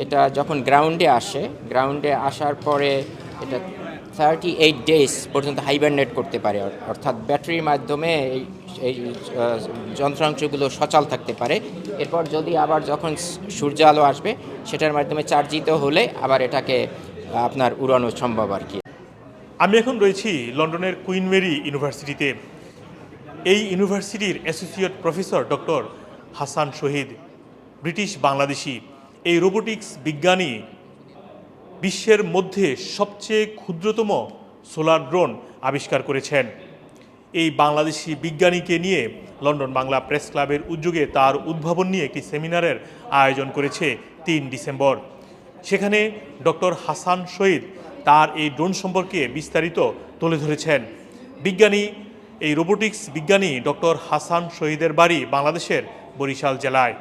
এটা যখন গ্রাউন্ডে আসে গ্রাউন্ডে আসার পরে এটা থার্টি এইট ডেজ পর্যন্ত হাইবারনেট করতে পারে। অর- অর্থাৎ ব্যাটারির মাধ্যমে এই যন্ত্রাংশগুলো সচল থাকতে পারে। এরপর যদি আবার যখন সূর্য আলো আসবে, সেটার মাধ্যমে চার্জিত হলে আবার এটাকে আপনার উড়ানো সম্ভব আর কি। আমি এখন রয়েছি লন্ডনের কুইন মেরি ইউনিভার্সিটিতে। এই ইউনিভার্সিটির associate professor doctor Hasan Shahid, British Bangladeshi. এই রোবোটিক্স বিজ্ঞানী বিশ্বের মধ্যে সবচেয়ে ক্ষুদ্রতম সোলার ড্রোন আবিষ্কার করেছেন। এই বাংলাদেশি বিজ্ঞানীকে নিয়ে লন্ডন বাংলা প্রেস ক্লাবের উদ্যোগে তার উদ্ভাবন নিয়ে একটি সেমিনারের আয়োজন করেছে তিন ডিসেম্বর। সেখানে ডক্টর হাসান শহীদ তার এই ড্রোন সম্পর্কে বিস্তারিত তুলে ধরেছেন। বিজ্ঞানী, এই রোবোটিক্স বিজ্ঞানী ডক্টর হাসান শহীদের বাড়ি বাংলাদেশের বরিশাল জেলায়।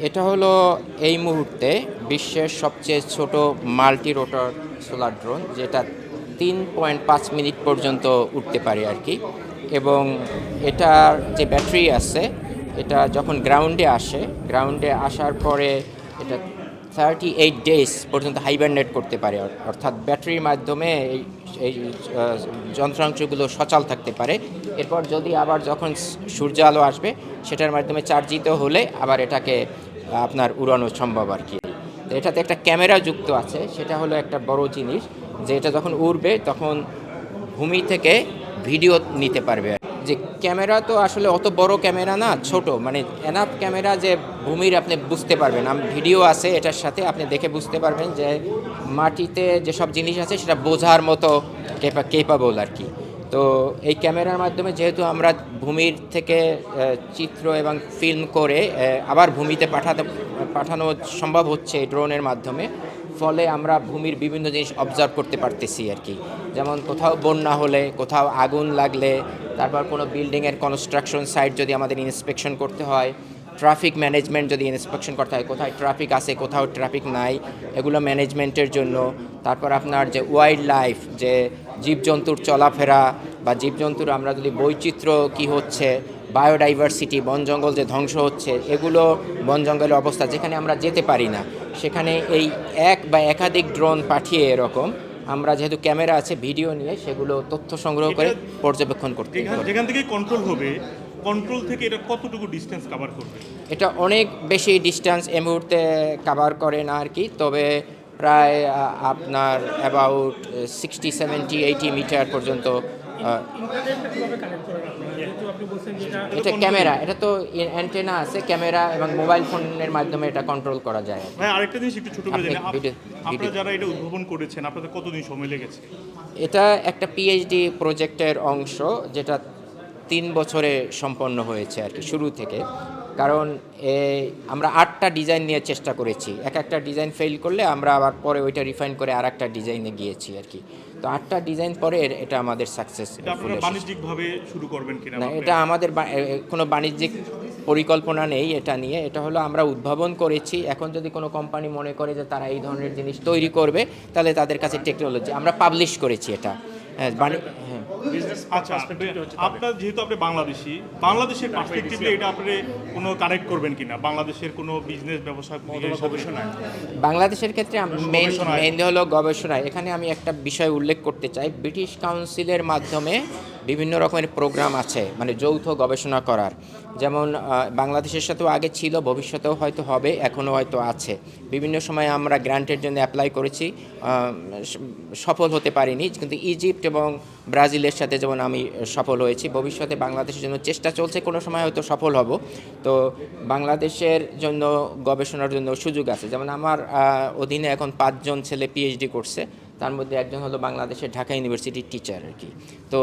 এটা হলো এই মুহূর্তে বিশ্বের সবচেয়ে ছোট মাল্টি রোটর সোলার ড্রোন, যেটা তিন পয়েন্ট পাঁচ মিনিট পর্যন্ত উঠতে পারে আর কি। এবং এটার যে ব্যাটারি আছে, এটা যখন গ্রাউন্ডে আসে, গ্রাউন্ডে আসার পরে এটা থার্টি এইট ডেজ পর্যন্ত হাইবারনেট করতে পারে। অর- অর্থাৎ ব্যাটারির মাধ্যমে এই এই যন্ত্রাংশগুলো সচল থাকতে পারে। এরপর যদি আবার যখন সূর্য আলো আসবে, সেটার মাধ্যমে চার্জিত হলে আবার এটাকে আপনার উড়ানো সম্ভব আর কি। এটাতে একটা ক্যামেরা যুক্ত আছে, সেটা হলো একটা বড় জিনিস, যে এটা যখন উড়বে তখন ভূমি থেকে ভিডিও নিতে পারবে। যে ক্যামেরা তো আসলে অত বড় ক্যামেরা না, ছোট মানে এনাফ ক্যামেরা যে ভূমির আপনি বুঝতে পারবেন। ভিডিও আছে এটার সাথে আপনি দেখে বুঝতে পারবেন যে মাটিতে যেসব জিনিস আছে সেটা বোঝার মতো কেপা কেপাবল আর কি। তো এই ক্যামেরার মাধ্যমে যেহেতু আমরা ভূমির থেকে চিত্র এবং ফিল্ম করে আবার ভূমিতে পাঠাতে, পাঠানো সম্ভব হচ্ছে এই ড্রোনের মাধ্যমে, ফলে আমরা ভূমির বিভিন্ন জিনিস অবজার্ভ করতে পারতেছি আর কি। যেমন কোথাও বন্যা হলে, কোথাও আগুন লাগলে, তারপর কোনো বিল্ডিংয়ের কনস্ট্রাকশন সাইট যদি আমাদের ইন্সপেকশন করতে হয় ট্রাফিক ম্যানেজমেন্ট যদি ইন্সপেকশন করতে হয়, কোথায় ট্রাফিক আছে, কোথাও ট্রাফিক নাই, এগুলো ম্যানেজমেন্টের জন্য, তারপর আপনার যে ওয়াইল্ড লাইফ যে জীবজন্তুর চলাফেরা বা জীবজন্তুর আমরা যদি বৈচিত্র্য কি হচ্ছে বায়োডাইভার্সিটি বন জঙ্গল যে ধ্বংস হচ্ছে এগুলো বন জঙ্গলের অবস্থা যেখানে আমরা যেতে পারি না। সেখানে এই এক বা একাধিক ড্রোন পাঠিয়ে এরকম আমরা যেহেতু ক্যামেরা আছে ভিডিও নিয়ে সেগুলো তথ্য সংগ্রহ করে পর্যবেক্ষণ করতে যেখান থেকে কন্ট্রোল হবে কন্ট্রোল থেকে এটা কতটুকু ডিস্টেন্স কভার করবে? এটা অনেক বেশি ডিস্টেন্স এই মুহূর্তে কাভার করে না আর কি তবে প্রায় আপনার about sixty seventy eighty metre পর্যন্ত এটা ক্যামেরা এটা তো অ্যান্টেনা আছে ক্যামেরা এবং মোবাইল ফোনের মাধ্যমে এটা কন্ট্রোল করা যায়। ভাই আরেকটা জিনিস একটু ছোট করে আপনারা যারা এটা উদ্ভাবন করেছেন আপনাদের কতদিন সময় লেগেছে? এটা একটা পিএইচডি প্রজেক্টের অংশ যেটা তিন বছরে সম্পন্ন হয়েছে আর কি শুরু থেকে। কারণ এ, আমরা আটটা ডিজাইন নিয়ে চেষ্টা করেছি। এক একটা ডিজাইন ফেল করলে আমরা আবার পরে ওইটা রিফাইন করে আর একটা ডিজাইনে গিয়েছি আর কি। তো আটটা ডিজাইন পরে এটা আমাদের সাকসেস বাণিজ্যিকভাবে শুরু করবেন কিনা না এটা আমাদের কোনো বাণিজ্যিক পরিকল্পনা নেই এটা নিয়ে। এটা হলো আমরা উদ্ভাবন করেছি। এখন যদি কোনো কোম্পানি মনে করে যে তারা এই ধরনের জিনিস তৈরি করবে তাহলে তাদের কাছে টেকনোলজি আমরা পাবলিশ করেছি এটা। হ্যাঁ। বাণি- হ্যাঁ আচ্ছা আপনার যেহেতু আপনি বাংলাদেশি বাংলাদেশের পার্সপেক্টিভে এটা আপনি কোনো কানেক্ট করবেন কিনা? বাংলাদেশের কোনো বিজনেস ব্যবসা গবেষণায়? বাংলাদেশের ক্ষেত্রে মেইন মেন মেইন হলো গবেষণায়। এখানে আমি একটা বিষয় উল্লেখ করতে চাই। ব্রিটিশ কাউন্সিলের মাধ্যমে বিভিন্ন রকমের প্রোগ্রাম আছে মানে যৌথ গবেষণা করার। যেমন বাংলাদেশের সাথেও আগে ছিল, ভবিষ্যতেও হয়তো হবে, এখনও হয়তো আছে। বিভিন্ন সময় আমরা গ্রান্টের জন্য অ্যাপ্লাই করেছি সফল হতে পারিনি, কিন্তু ইজিপ্ট এবং ব্রাজিলের সাথে যেমন আমি সফল হয়েছি, ভবিষ্যতে বাংলাদেশের জন্য চেষ্টা চলছে, কোনো সময় হয়তো সফল হব। তো বাংলাদেশের জন্য গবেষণার জন্য সুযোগ আছে। যেমন আমার অধীনে এখন পাঁচজন ছেলে পিএইচডি করছে তার মধ্যে একজন হলো বাংলাদেশের ঢাকা ইউনিভার্সিটির টিচার আর কি। তো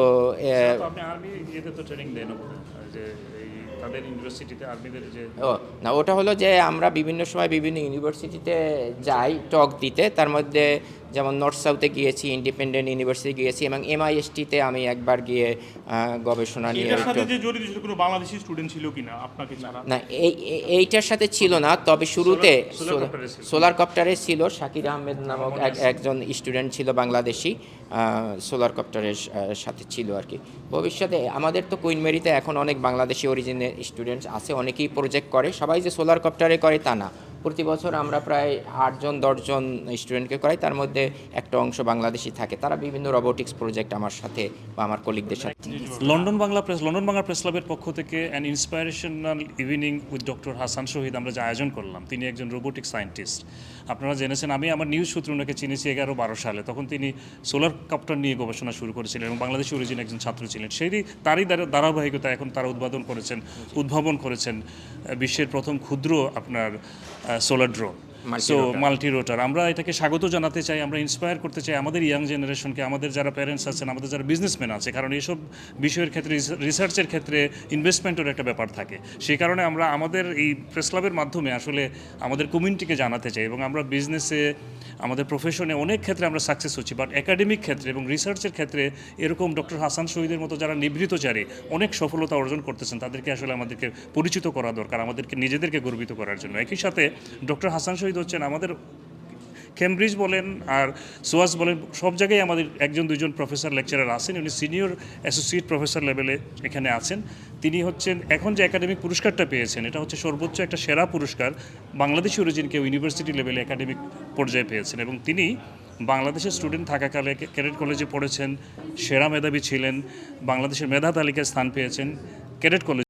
যে ও না ওটা হলো যে আমরা বিভিন্ন সময় বিভিন্ন ইউনিভার্সিটিতে যাই টক দিতে তার মধ্যে যেমন নর্থ সাউথে গিয়েছি ইন্ডিপেন্ডেন্ট ইউনিভার্সিটি গিয়েছি এবং এমআইএসটিতে আমি একবার গিয়ে গবেষণা নিয়ে এটার সাথে যে জড়িত ছিল কোনো বাংলাদেশি স্টুডেন্ট ছিল কিনা আপনাকে না এই এই- এইটার সাথে ছিল না তবে শুরুতে সোলার কপ্টারে ছিল। শাকির আহমেদ নামক এক- একজন স্টুডেন্ট ছিল বাংলাদেশি সোলার কপ্টারের সাথে ছিল আর কি। ভবিষ্যতে আমাদের তো কুইন মেরিতে এখন অনেক বাংলাদেশি অরিজিনের স্টুডেন্টস আছে অনেকেই প্রজেক্ট করে। সবাই যে সোলার কপ্টারে করে তা না। প্রতি বছর আমরা প্রায় আটজন, দশজন স্টুডেন্টকে করাই। তার মধ্যে একটা অংশ বাংলাদেশি থাকে। তারা বিভিন্ন রোবোটিক্স প্রজেক্ট আমার সাথে বা আমার কলিগদের সাথে। London Bangla press, London Bangla press ক্লাবের পক্ষ থেকে an inspirational evening with doctor Hasan Shahid আমরা যে আয়োজন করলাম, তিনি একজন রোবোটিক সায়েন্টিস্ট আপনারা জেনেছেন, আমি আমার নিউজ সূত্র ওনাকে চিনেছি এগারো বারো সালে। তখন তিনি সোলার কাপ্টার নিয়ে গবেষণা শুরু করেছিলেন এবং বাংলাদেশি অরিজিন একজন ছাত্র ছিলেন। সেই তারই ধারাবাহিকতা এখন তারা উদ্বোধন করেছেন, উদ্ভাবন করেছেন। বিশ্বের প্রথম ক্ষুদ্র আপনার solar drone so multi rotor আমরা এটাকে স্বাগত জানাতে চাই, আমরা ইন্সপায়ার করতে চাই আমাদের ইয়াং জেনারেশনকে আমাদের যারা প্যারেন্টস আছেন, আমাদের যারা বিজনেসম্যান আছে, কারণ এইসব বিষয়ের ক্ষেত্রে রিসার্চের ক্ষেত্রে ইনভেস্টমেন্টের একটা ব্যাপার থাকে। সেই কারণে আমরা আমাদের এই প্রেস ক্লাবের মাধ্যমে আসলে আমাদের কমিউনিটিকে জানাতে চাই এবং আমরা বিজনেসে আমাদের প্রফেশনে অনেক ক্ষেত্রে আমরা সাকসেস হচ্ছি বাট একাডেমিক ক্ষেত্রে এবং রিসার্চের ক্ষেত্রে এরকম ডক্টর হাসান শহীদের মতো যারা নিবৃতচারী অনেক সফলতা অর্জন করতেছেন, তাদেরকে আসলে আমাদেরকে পরিচিত করা দরকার, আমাদেরকে নিজেদেরকে গর্বিত করার জন্য। একই সাথে ডক্টর হাসান শহীদ হচ্ছেন আমাদের কেমব্রিজ বলেন আর সোয়াস বলেন, সব জায়গায় আমাদের একজন দুজন প্রফেসর লেকচারার আছেন। উনি সিনিয়র অ্যাসোসিয়েট প্রফেসর লেভেলে এখানে আছেন। তিনি হচ্ছেন, এখন যে একাডেমিক পুরস্কারটা পেয়েছেন, এটা হচ্ছে সর্বোচ্চ একটা সেরা পুরস্কার বাংলাদেশি অরিজিন কেউ ইউনিভার্সিটি লেভেলে একাডেমিক পর্যায়ে পেয়েছেন। এবং তিনি বাংলাদেশের স্টুডেন্ট থাকাকালে ক্যাডেট কলেজে পড়েছেন, সেরা মেধাবী ছিলেন, বাংলাদেশের মেধা তালিকায় স্থান পেয়েছেন ক্যাডেট কলেজ